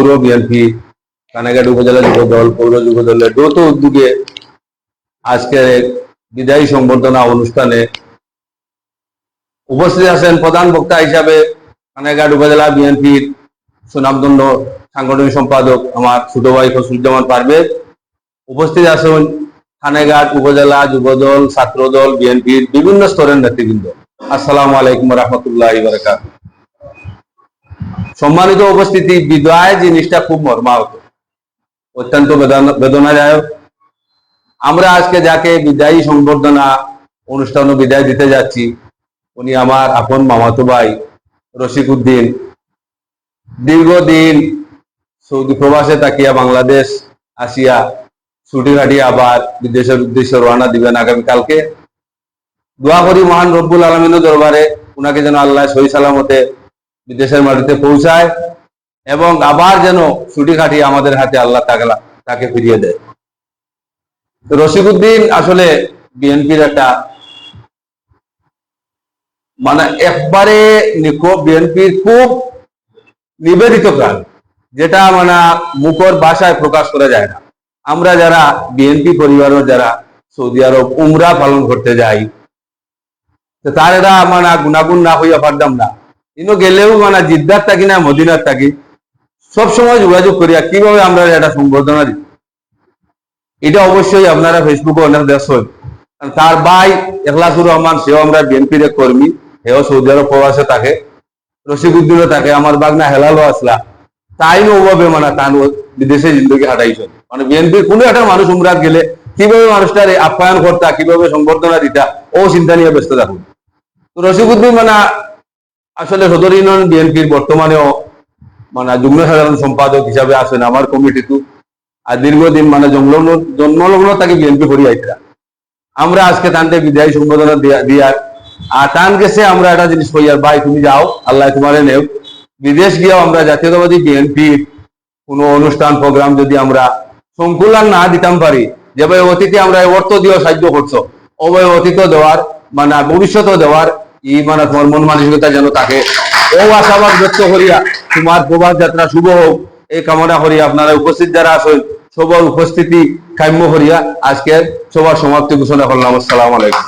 পৌর বিএনপি কানাঘাট উপজেলা পৌর উদ্যোগে আজকে বিদায়ী সংবর্ধনা অনুষ্ঠানে উপস্থিত আছেন প্রধান বক্তা হিসাবে কানাঘাট উপজেলা বিএনপির সাংগঠনিক সম্পাদক আমার ছোট ভাই ফসলুজ্জামান পারভেজ উপস্থিত আছেন থানেঘাট উপজেলা যুবদল ছাত্রদল বিএনপির বিভিন্ন স্তরের নেতৃবৃন্দ। আসসালামু আলাইকুম রহমতুল্লাহ বারকাত সম্মানিত উপস্থিতি, বিদায়, জিনিসটা খুব মর্মাহত অত্যন্ত বেদনা- বেদনাদায়ক। আমরা আজকে যাকে বিদায়ী সংবর্ধনা অনুষ্ঠান বিদায় দিতে যাচ্ছি, উনি আমার আপন মামাতো ভাই রশিক উদ্দিন দীর্ঘদিন সৌদি প্রবাসে তাকিয়া বাংলাদেশ, আসিয়া ছুটি কাটিয়ে আবার বিদেশের উদ্দেশ্যে রওনা দিবেন আগামীকালকে। দোয়া করি মহান রব্বুল আলমিনের দরবারে, উনাকে যেন আল্লাহ সহি সালামতে বিদেশের মাটিতে পৌঁছায় এবং আবার যেন ছুটি কাটিয়ে আমাদের হাতে আল্লাহ তাকে তাকে ফিরিয়ে দেয়। রশিকুদ্দিন আসলে বিএনপির একটা মানে একবারে বিএনপির খুব নিবেদিত প্রাণ, যেটা মানে মুখর ভাষায় প্রকাশ করা যায় না। আমরা যারা বিএনপি পরিবারের যারা সৌদি আরব উমরা পালন করতে যাই তার এরা মানে গুণাগুণ না হইয়া পারতাম না। কিন্তু গেলেও মানে জিদ্দার থাকি না মদিনার থাকি। সবসময় যোগাযোগ করিয়া কীভাবে আমরা এটা সম্বর্ধনা দিই? এটা অবশ্যই আপনারা ফেসবুকে অনেক কারণ তার ভাই এখলাসুর রহমান, সেও আমরা বিএনপির এক কর্মী। সেও সৌদি আরব প্রবাসে থাকে। রশিকুদ্দিনও থাকে। আমার বাগনা হেলালও আসলা। তাই ওভাবে মানে তান বিদেশে জিন্দগি হাঁটাইছে মানে বিএনপির কোনো একটা মানুষ উমরাত গেলে কীভাবে মানুষটার আপ্যায়ন করতা, কীভাবে সংবর্ধনা দিতা, ও চিন্তা নিয়ে ব্যস্ত থাকুন। তো রশিকুদ্দিন মানে আসলে সদর ইউনিয়ন বিএনপির বর্তমানেও মানে যুগ্ম সাধারণ সম্পাদক হিসাবে আছেন আমার কমিটিতে আর দীর্ঘদিন মানে জন্মলগ্ন জন্মলগ্ন তাকে বিএনপি করি আইতরা। আমরা আজকে তানকে বিদায় সম্বোধনা দিয়ার। আর তান গেছে, আমরা একটা জিনিস কই, আর ভাই, তুমি যাও, আল্লাহ তোমারে নেও বিদেশ গিয়েও আমরা জাতীয়তাবাদী বিএনপি কোনো অনুষ্ঠান, প্রোগ্রাম যদি আমরা সংকুলান না দিতাম পারি যেভাবে অতীতে আমরা অর্থ দিয়ে সাহায্য করছ ওভাবে অতীত দেওয়ার মানে ভবিষ্যৎ দেওয়ার ই মানে তোমার মন মানসিকতা যেন থাকে। ও আশাবাদ ব্যক্ত করিয়া তোমার প্রবাস যাত্রা শুভ হোক। এই কামনা করিয়া আপনারা উপস্থিত যারা আছেন, সবার উপস্থিতি কাম্য করিয়া আজকের সবার সমাপ্তি ঘোষণা করলাম। আসসালাম আলাইকুম।